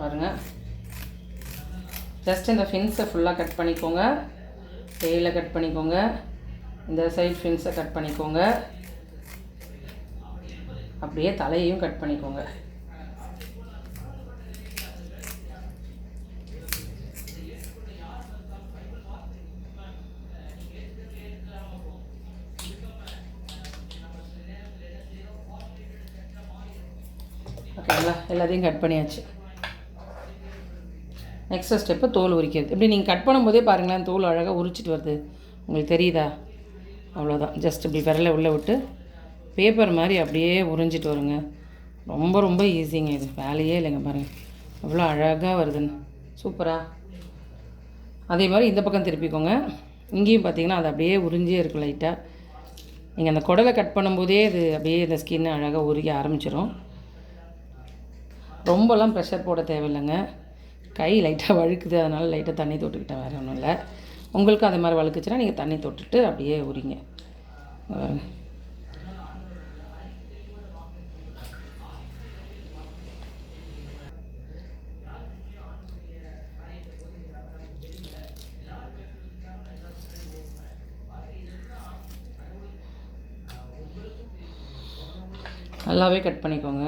பாருங்க. ஜஸ்ட் இந்த ஃபின்ஸை ஃபுல்லாக கட் பண்ணிக்கோங்க. டெய்லில் கட் பண்ணிக்கோங்க. இந்த சைட் ஃபின்ஸை கட் பண்ணிக்கோங்க. அப்படியே தலையையும் கட் பண்ணிக்கோங்க. ஓகேங்களா எல்லாத்தையும் கட் பண்ணியாச்சு. நெக்ஸ்ட் ஸ்டெப்பு தோல் உரிக்கிறது. இப்படி நீங்கள் கட் பண்ணும்போதே பாருங்களேன் தோல் அழகாக உரிச்சிட்டு வருது. உங்களுக்கு தெரியுதா? அவ்வளோதான் ஜஸ்ட் இப்படி விரலை உள்ளே விட்டு பேப்பர் மாதிரி அப்படியே உறிஞ்சிட்டு வருங்க. ரொம்ப ரொம்ப ஈஸிங்க இது. வேலையே இல்லைங்க பாருங்கள் அவ்வளோ அழகாக வருதுன்னு. சூப்பராக அதே மாதிரி இந்த பக்கம் திருப்பிக்கோங்க. இங்கேயும் பார்த்தீங்கன்னா அது அப்படியே உறிஞ்சே இருக்கும் லைட்டாக நீங்கள் அந்த குடலை கட் பண்ணும்போதே இது அப்படியே இந்த ஸ்கின் அழகாக உருகி ஆரம்பிச்சிடும் ரொம்பலாம் ப்ரெஷர் போட தேவையில்லைங்க. கை லைட்டாக வழுக்குது அதனால் லைட்டாக தண்ணி தொட்டுக்கிட்டேன் வேறு ஒன்றும் இல்லை. உங்களுக்கும் அது மாதிரி வழுக்குச்சுன்னா நீங்கள் தண்ணி தொட்டுட்டு அப்படியே உரிங்க. நல்லாவே கட் பண்ணிக்கோங்க.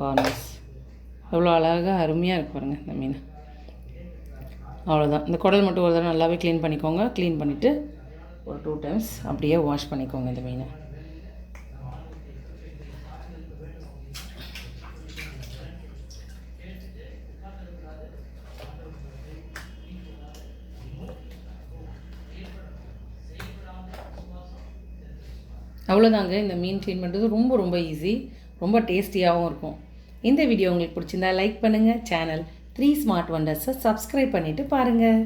கார்னர்ஸ் அவ்வளோ அழகாக அருமையாக இருக்கு பாருங்கள் இந்த மீன். அவ்வளோதான் இந்த குடல் மட்டும் ஒரு தடவை நல்லாவே க்ளீன் பண்ணிக்கோங்க. க்ளீன் பண்ணிவிட்டு ஒரு டூ டைம்ஸ் அப்படியே வாஷ் பண்ணிக்கோங்க இந்த மீனை. அவ்வளோதாங்க இந்த மீன் க்ளீன் பண்ணுறது ரொம்ப ரொம்ப ஈஸி ரொம்ப டேஸ்டியாகவும் இருக்கும். இந்த வீடியோ உங்களுக்கு பிடிச்சிருந்தா லைக் பண்ணுங்கள் சேனல் த்ரீ ஸ்மார்ட் ஒண்டர்ஸை சப்ஸ்கிரைப் பண்ணிவிட்டு பாருங்கள்